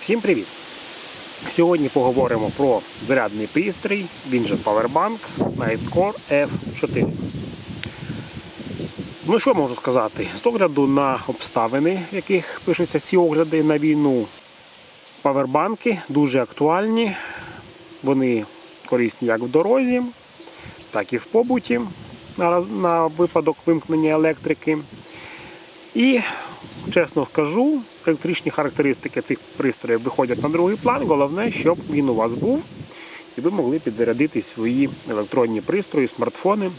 Всім привіт! Сьогодні поговоримо про зарядний пристрій, він же Powerbank Nightcore F4. Ну що можу сказати? З огляду на обставини, в яких пишуться ці огляди на війну, павербанки дуже актуальні. Вони корисні як в дорозі, так і в побуті на, випадок вимкнення електрики. І чесно скажу, електричні характеристики цих пристроїв виходять на другий план. Головне, щоб він у вас був, і ви могли підзарядити свої електронні пристрої, смартфони,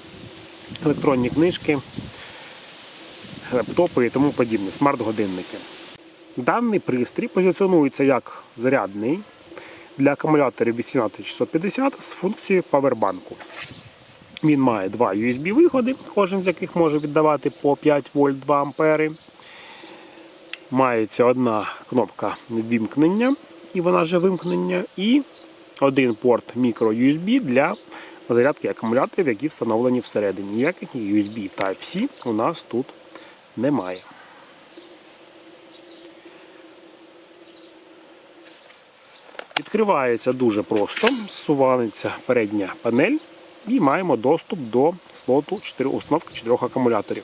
електронні книжки, лептопи і тому подібне, смарт-годинники. Даний пристрій позиціонується як зарядний для акумуляторів 18650 з функцією павербанку. Він має два USB-виходи, кожен з яких може віддавати по 5 вольт 2 ампери. Мається одна кнопка вімкнення, і вона же вимкнення, і один порт мікро-USB для зарядки акумуляторів, які встановлені всередині. Ніяких USB Type-C у нас тут немає. Відкривається дуже просто, зсувається передня панель і маємо доступ до слоту 4, установки 4 акумуляторів.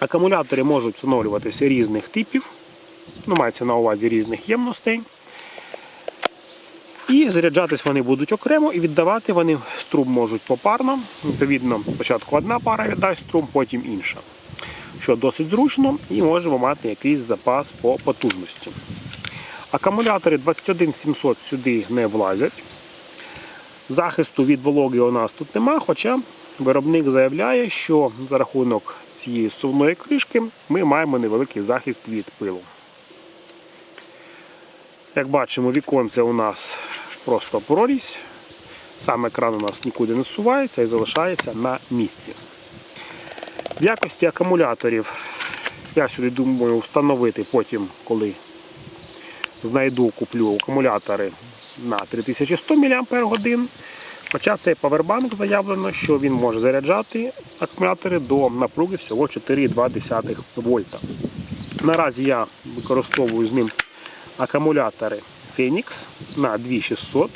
Акумулятори можуть встановлюватися різних типів, ну, мається на увазі різних ємностей. І заряджатись вони будуть окремо і віддавати вони струм можуть попарно. Відповідно, спочатку одна пара віддасть струм, потім інша. Що досить зручно і можемо мати якийсь запас по потужності. Акумулятори 21700 сюди не влазять. Захисту від вологи у нас тут нема, хоча виробник заявляє, що за рахунок цієї сувної кришки ми маємо невеликий захист від пилу. Як бачимо, віконце у нас просто прорізь. Сам екран у нас нікуди не сувається і залишається на місці. В якості акумуляторів я сюди думаю встановити потім, коли знайду, куплю акумулятори на 3100 мАч. Хоча цей павербанк заявлено, що він може заряджати акумулятори до напруги всього 4,2 вольта. Наразі я використовую з ним акумулятори Phoenix на 2600,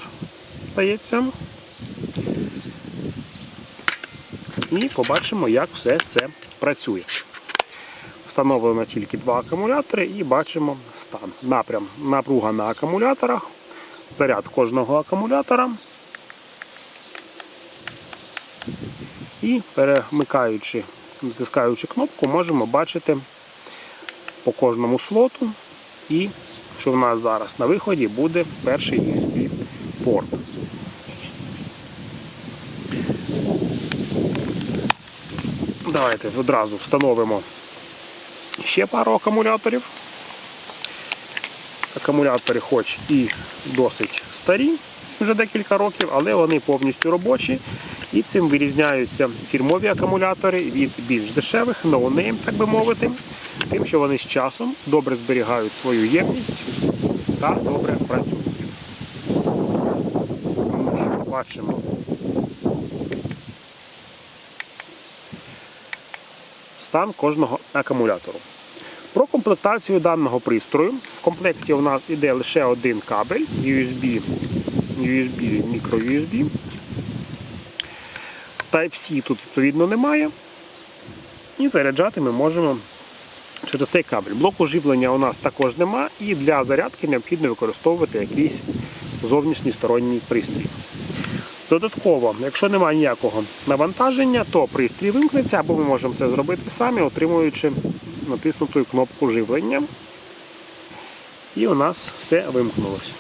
здається. І побачимо, як все це працює. Встановлено тільки два акумулятори і бачимо стан. Напрям напруга на акумуляторах, заряд кожного акумулятора. І перемикаючи, натискаючи кнопку, можемо бачити по кожному слоту. І що в нас зараз на виході буде перший USB-порт. Давайте одразу встановимо ще пару акумуляторів. Акумулятори хоч і досить старі, вже декілька років, але вони повністю робочі. І цим вирізняються фірмові акумулятори від більш дешевих, ноунейм, так би мовити, тим, що вони з часом добре зберігають свою ємність та добре працюють. Тому що бачимо стан кожного акумулятору. Про комплектацію даного пристрою. В комплекті у нас йде лише один кабель USB, USB, microUSB. Type-C тут відповідно немає. І заряджати ми можемо через цей кабель. Блоку живлення у нас також нема, і для зарядки необхідно використовувати якийсь зовнішній сторонній пристрій. Додатково, якщо немає ніякого навантаження, то пристрій вимкнеться, або ми можемо це зробити самі, отримуючи натиснуту кнопку живлення. І у нас все вимкнулося.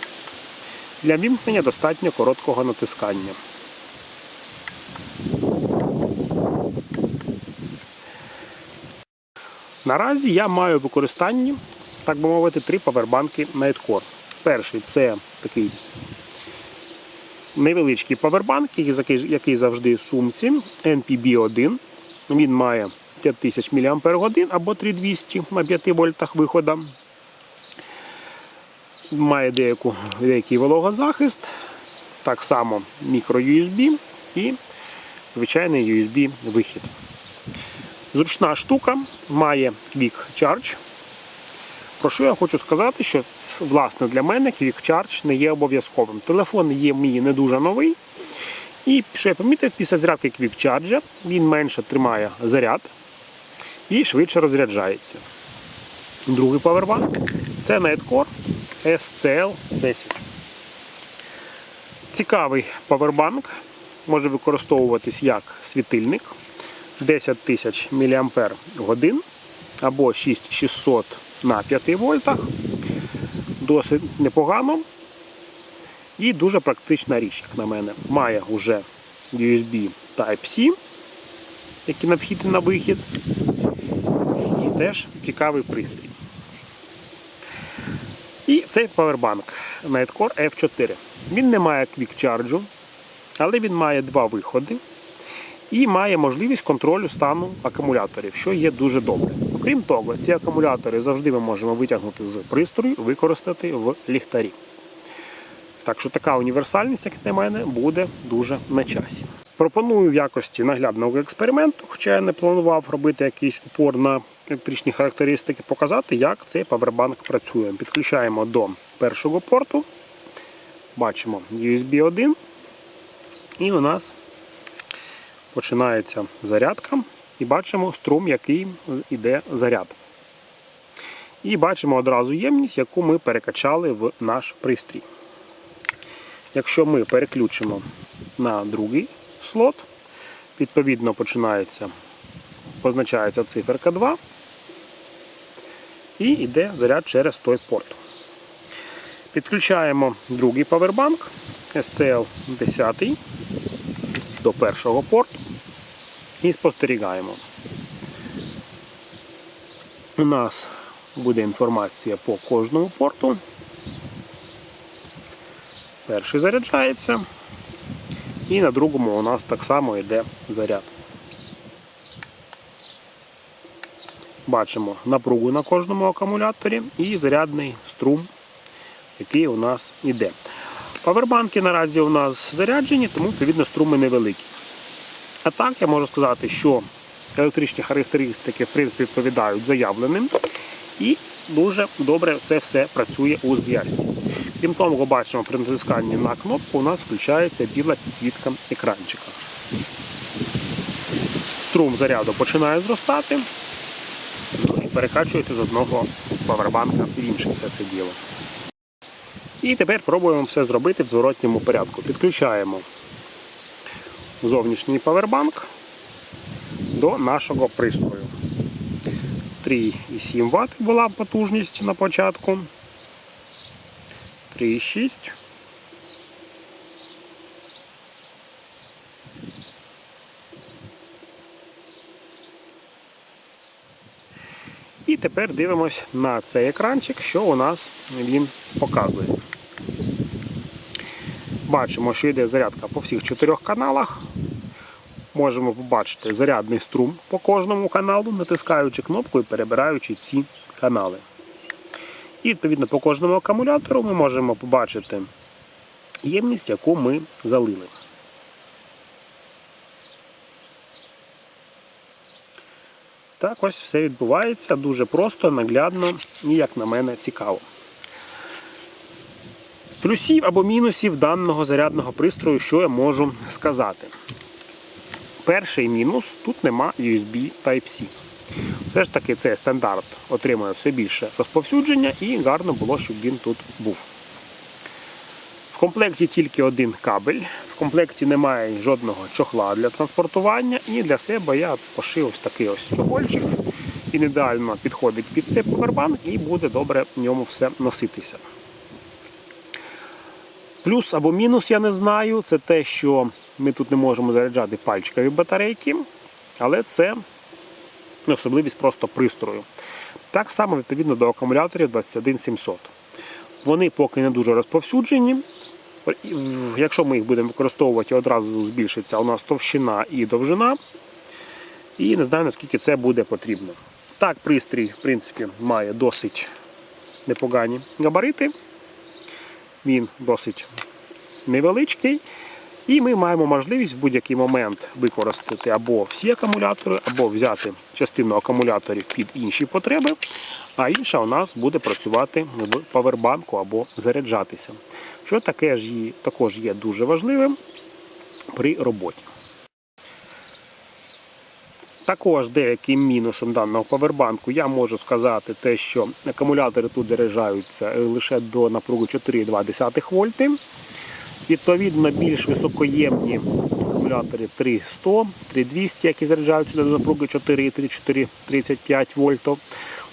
Для вимкнення достатньо короткого натискання. Наразі я маю в використанні, так би мовити, три павербанки Nightcore. Перший це такий невеличкий павербанк, який завжди в сумці NPB1. Він має 5000 мАч або 3200 на 5 вольтах виходу. Має деяку, деякий вологозахист, так само мікро-USB і звичайний USB-вихід. Зручна штука, має Quick Charge. Про що я хочу сказати, що власне для мене Quick Charge не є обов'язковим. Телефон є мій не дуже новий. І що я помітив, після зарядки Quick Charge він менше тримає заряд і швидше розряджається. Другий павербанк це Nightcore SCL10. Цікавий павербанк, може використовуватись як світильник 10 тисяч мАч або 6600 на 5 вольтах. Досить непогано. І дуже практична річ, як на мене. Має вже USB Type-C, який на вхід і на вихід. І теж цікавий пристрій. І цей павербанк Nightcore F4. Він не має Charge, але він має два виходи і має можливість контролю стану акумуляторів, що є дуже добре. Окрім того, ці акумулятори завжди ми можемо витягнути з пристрою, використати в ліхтарі. Так що така універсальність, як на мене, буде дуже на часі. Пропоную в якості наглядного експерименту, хоча я не планував робити якийсь упор на електричні характеристики, показати, як цей павербанк працює. Підключаємо до першого порту, бачимо USB 1, і у нас починається зарядка, і бачимо струм, який йде заряд. І бачимо одразу ємність, яку ми перекачали в наш пристрій. Якщо ми переключимо на другий слот, відповідно починається, позначається циферка 2 і йде заряд через той порт. Підключаємо другий павербанк SCL 10 до першого порту і спостерігаємо. У нас буде інформація по кожному порту. Перший заряджається. І на другому у нас так само йде заряд. Бачимо напругу на кожному акумуляторі і зарядний струм, який у нас йде. Павербанки наразі у нас заряджені, тому відповідно струми невеликі. А так я можу сказати, що електричні характеристики в принципі відповідають заявленим. І дуже добре це все працює у зв'язці. Крім того, бачимо при натисканні на кнопку у нас включається біла підсвітка екранчика. Струм заряду починає зростати і перекачується з одного павербанка в інший все це діло. І тепер пробуємо все зробити в зворотньому порядку. Підключаємо зовнішній павербанк до нашого пристрою. 3,7 Вт була потужність на початку. 3,6. Тепер дивимось на цей екранчик, що у нас він показує. Бачимо, що йде зарядка по всіх чотирьох каналах. Можемо побачити зарядний струм по кожному каналу, натискаючи кнопку і перебираючи ці канали. І відповідно по кожному акумулятору ми можемо побачити ємність, яку ми залили. Так ось все відбувається дуже просто, наглядно і, як на мене, цікаво. З плюсів або мінусів даного зарядного пристрою, що я можу сказати. Перший мінус тут нема USB Type-C. Все ж таки цей стандарт отримує все більше розповсюдження і гарно було, щоб він тут був. Комплекті тільки один кабель, в комплекті немає жодного чохла для транспортування, і для себе я пошив ось такий ось чохольчик. Він ідеально підходить під цей повербанк і буде добре в ньому все носитися. Плюс або мінус, я не знаю, це те, що ми тут не можемо заряджати пальчикові батарейки, але це особливість просто пристрою. Так само відповідно до акумуляторів 21700. Вони поки не дуже розповсюджені. Якщо ми їх будемо використовувати, одразу збільшиться у нас товщина і довжина. І не знаю, наскільки це буде потрібно. Так, пристрій, в принципі, має досить непогані габарити. Він досить невеличкий. І ми маємо можливість в будь-який момент використати або всі акумулятори, або взяти частину акумуляторів під інші потреби, а інша у нас буде працювати в павербанку або заряджатися. Що таке ж є- також є дуже важливим при роботі. Також деяким мінусом даного павербанку я можу сказати те, що акумулятори тут заряджаються е, лише до напруги 4,2 вольти. Відповідно, більш високоємні акумулятори 3100, 3200, які заряджаються до напруги 4,3-4,35 вольтів,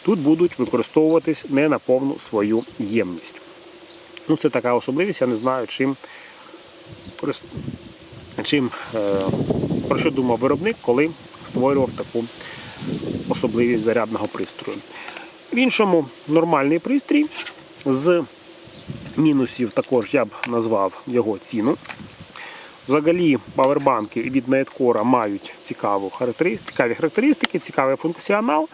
тут будуть використовуватись не на повну свою ємність. Ну, це така особливість, я не знаю, чим, чим е, про що думав виробник, коли створював таку особливість зарядного пристрою. В іншому нормальний пристрій з мінусів також я б назвав його ціну. Взагалі, павербанки від Nightcore мають цікаву характеристики, цікаві характеристики, цікавий функціонал.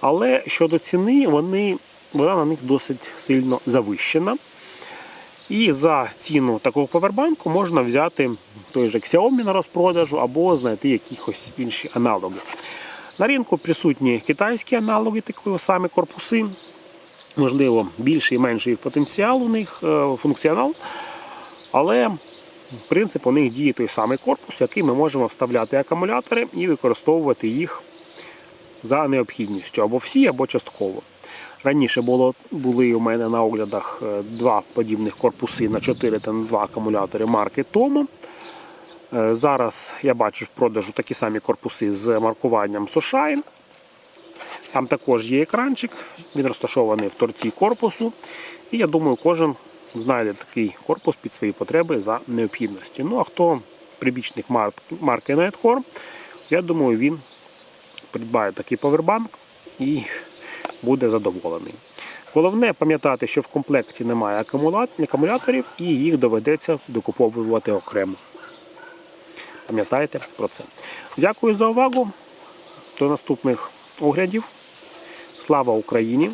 Але щодо ціни, вони, вона на них досить сильно завищена. І за ціну такого павербанку можна взяти той же Xiaomi на розпродажу або знайти якихось інші аналоги. На ринку присутні китайські аналоги, такі самі корпуси. Можливо, більший і менший потенціал у них, е, функціонал. Але принцип у них діє той самий корпус, який ми можемо вставляти акумулятори і використовувати їх за необхідністю або всі, або частково. Раніше було, були у мене на оглядах е, два подібних корпуси на 4 та на 2 акумулятори марки Tomo. Е, Зараз я бачу в продажу такі самі корпуси з маркуванням Soshine. Там також є екранчик, він розташований в торці корпусу. І я думаю, кожен знайде такий корпус під свої потреби за необхідності. Ну а хто прибічник марки Nightcore, я думаю, він придбає такий повербанк і буде задоволений. Головне пам'ятати, що в комплекті немає акумуляторів і їх доведеться докуповувати окремо. Пам'ятайте про це. Дякую за увагу. До наступних оглядів. Слава Україні!